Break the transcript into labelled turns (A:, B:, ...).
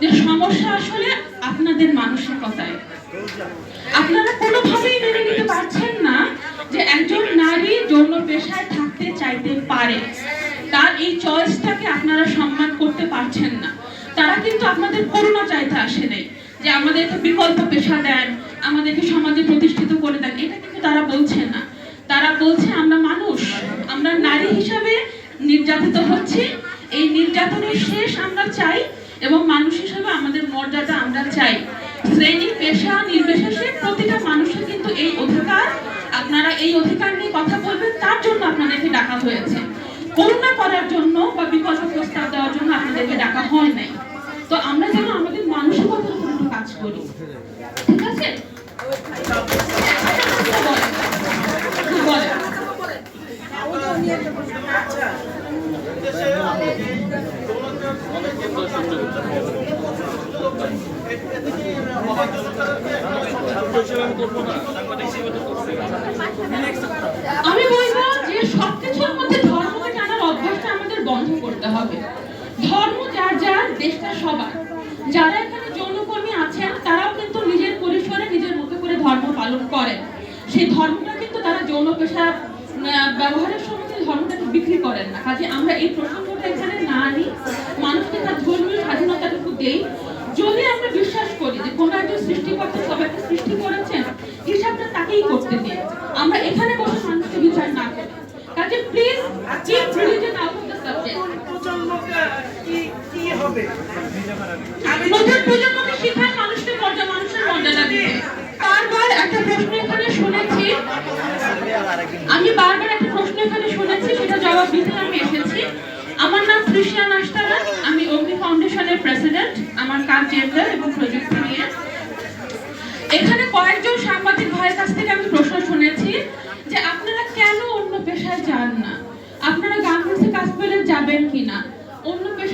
A: যে সমস্যা আসলে আপনাদের মানসিকতায় আপনারা কোনোভাবেই মেনে নিতে পারছেন না যে একজন নারী যৌন পেশায় থাকতে চাইতে পারে। তার এই চয়েসটাকে আপনারা সম্মান করতে পারছেন না। তারা কিন্তু আপনাদের করুণা চাইতে আসে নাই যে আমাদেরকে বিকল্প পেশা দেন, আমাদেরকে সমাজে প্রতিষ্ঠিত করে দেন। এটা কিন্তু তারা বলছে না। তারা বলছে, আমরা মানুষ, আমরা নারী হিসাবে নির্যাতিত হচ্ছি। এই নির্যাতনের শেষ আমরা চাই এবং মানুষ হিসাবে আমাদের মর্যাদা আমরা চাই। শ্রেণি, পেশা, নির্বিশেষে প্রতিটা মানুষের কিন্তু এই অধিকার, আপনারা এই অধিকার নিয়ে কথা বলবেন, তার জন্য আপনাদেরকে ডাকা হয়েছে। করুণা করার জন্য বা বিকল্প প্রস্তাব দেওয়ার জন্য আপনাদেরকে ডাকা হয় নাই। তো আমরা যেন আমাদের মানসিকতার উপর একটু কাজ করি। ঠিক আছে? বলেন। বলেন। আমি বলব যে সবকিছুর মধ্যে ধর্মকে জানার অভ্যাসটা আমাদের বন্ধ করতে হবে। ধর্ম যার যার, দেশটা সবার। যারা এখানে যৌনকর্মী আছেন, তারাও কিন্তু নিজের পরিসরে নিজের মতো করে ধর্ম পালন করেন। সেই ধর্মটা কিন্তু তারা যৌন পেশা ব্যবহারের সময় ধর্মটাকে বিক্রি করেন না। কাজে আমরা এই প্রসঙ্গটা এখানে না আনি মানুষকে তার ধর্মীয় স্বাধীনতাটুকু দেই যদি আমরা বিশ্বাস করি যে কোনো একজন সৃষ্টিকর্তা সবাইকে সৃষ্টি করেছেন হিসাবটা তাকেই করতে দিই আমরা এখানে বসে মানুষকে বিচার না করি। কাজে please religion out of the subject
B: আমি
A: নতুন প্রজন্মকে শেখান মানুষকে মর্যাদা মানুষের মর্যাদা দিতে বারবার একটা প্রশ্ন এখানে শুনেছি। আমি বারবার একটা প্রশ্ন এখানে শুনেছি সেটা জবাব দিতে আমি এসেছি। আমার নাম তৃষিয়া নাস্তারা আমি অগ্নি ফাউন্ডেশনের প্রেসিডেন্ট আমার কাজ জেন্ডার এবং প্রযুক্তি নিয়ে এখানে কয়েকজন সাংবাদিক ভাইয়ের কাছ থেকে আমি প্রশ্ন শুনেছি যে আপনারা কেন অন্য পেশায় যান না। আপনারা গার্মেন্টসে কাজ পেলে যাবেন কিনা? অন্য পেশায়